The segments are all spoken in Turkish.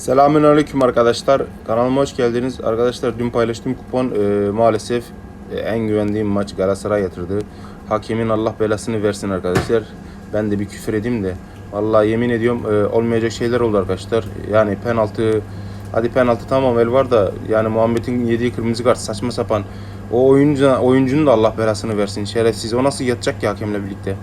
Selamünaleyküm arkadaşlar. Kanalıma hoş geldiniz. Arkadaşlar dün paylaştığım kupon e, maalesef e, en güvendiğim maç Galatasaray yatırdı. Hakemin Allah belasını versin arkadaşlar. Ben de bir küfür edeyim de. Vallahi yemin ediyorum e, olmayacak şeyler oldu arkadaşlar. Yani penaltı hadi penaltı tamam el var da yani Muhammed'in yediği kırmızı kart saçma sapan. O oyuncu oyuncunun da Allah belasını versin. Şerefsiz. O nasıl yatacak ki hakemle birlikte?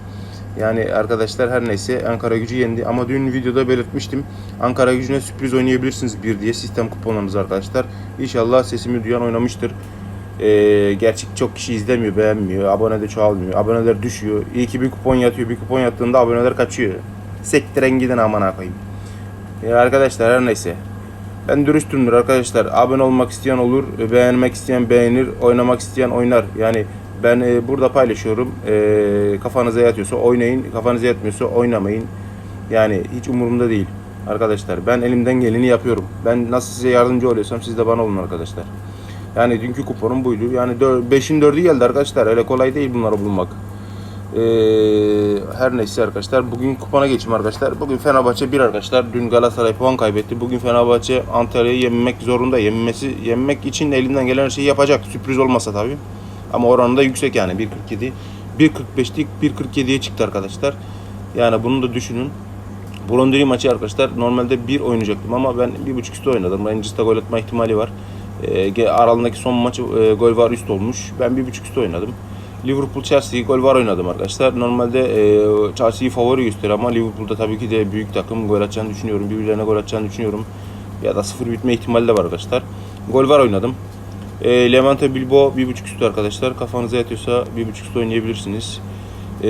Yani arkadaşlar her neyse Ankara gücü yendi ama dün videoda belirtmiştim. Ankara gücüne sürpriz oynayabilirsiniz bir diye sistem kuponlarınız arkadaşlar. İnşallah sesimi duyan oynamıştır. Ee, gerçek çok kişi izlemiyor, beğenmiyor. Abone de çoğalmıyor. Aboneler düşüyor. İyi ki bir kupon yatıyor. Bir kupon yattığında aboneler kaçıyor. Sektiren gidin amına koyayım. Ya arkadaşlar her neyse. Ben dürüstümdür arkadaşlar. Abone olmak isteyen olur, beğenmek isteyen beğenir, oynamak isteyen oynar. Yani ben e, burada paylaşıyorum. E, kafanıza yatıyorsa oynayın, kafanıza yatmıyorsa oynamayın. Yani hiç umurumda değil arkadaşlar. Ben elimden geleni yapıyorum. Ben nasıl size yardımcı oluyorsam siz de bana olun arkadaşlar. Yani dünkü kuponum buydu. Yani 5'in 4'ü geldi arkadaşlar. Öyle kolay değil bunları bulmak. Ee, her neyse arkadaşlar bugün kupona geçeyim arkadaşlar. Bugün Fenerbahçe bir arkadaşlar. Dün Galatasaray puan kaybetti. Bugün Fenerbahçe Antalya'yı yenmek zorunda. Yenmesi, yenmek için elinden gelen her şeyi yapacak. Sürpriz olmasa tabii. Ama oranı da yüksek yani 1.47. 1.45'lik 1.47'ye çıktı arkadaşlar. Yani bunu da düşünün. Bulundiri maçı arkadaşlar normalde 1 oynayacaktım ama ben 1.5 üstü oynadım. Rangers'ta gol atma ihtimali var. E, aralarındaki son maçı e, gol var üst olmuş. Ben 1.5 üstü oynadım. Liverpool Chelsea gol var oynadım arkadaşlar. Normalde e, Chelsea'yi favori gösteriyor ama Liverpool'da tabii ki de büyük takım gol atacağını düşünüyorum. Birbirlerine gol atacağını düşünüyorum. Ya da sıfır bitme ihtimali de var arkadaşlar. Gol var oynadım. E, Levante Bilbao 1.5 üstü arkadaşlar. Kafanıza yatıyorsa 1.5 üstü oynayabilirsiniz. E,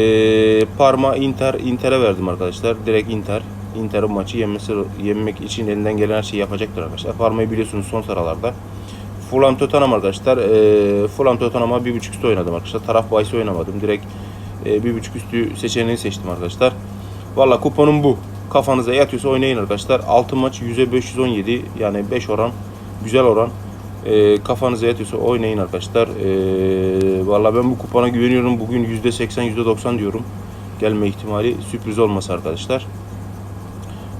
Parma Inter Inter'e verdim arkadaşlar. Direkt Inter. Inter'in maçı yenmesi, yenmek için elinden gelen her şeyi yapacaktır arkadaşlar. Parma'yı biliyorsunuz son sıralarda. Fulham Tottenham arkadaşlar. E, Fulham Tottenham'a 1.5 üstü oynadım arkadaşlar. Taraf bahisi oynamadım. Direkt e, 1.5 üstü seçeneğini seçtim arkadaşlar. Valla kuponum bu. Kafanıza yatıyorsa oynayın arkadaşlar. 6 maç 100'e 517 yani 5 oran. Güzel oran. E, kafanıza yatıyorsa oynayın arkadaşlar. E, Valla ben bu kupona güveniyorum. Bugün %80 %90 diyorum. Gelme ihtimali sürpriz olmasa arkadaşlar.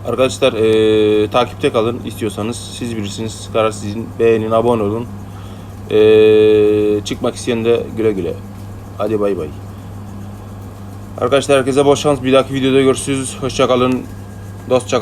Arkadaşlar e, takipte kalın istiyorsanız. Siz bilirsiniz. Karar sizin. Beğenin, abone olun. E, çıkmak isteyen de güle güle. Hadi bay bay. Arkadaşlar herkese bol şans. Bir dahaki videoda görüşürüz. Hoşçakalın. Dostça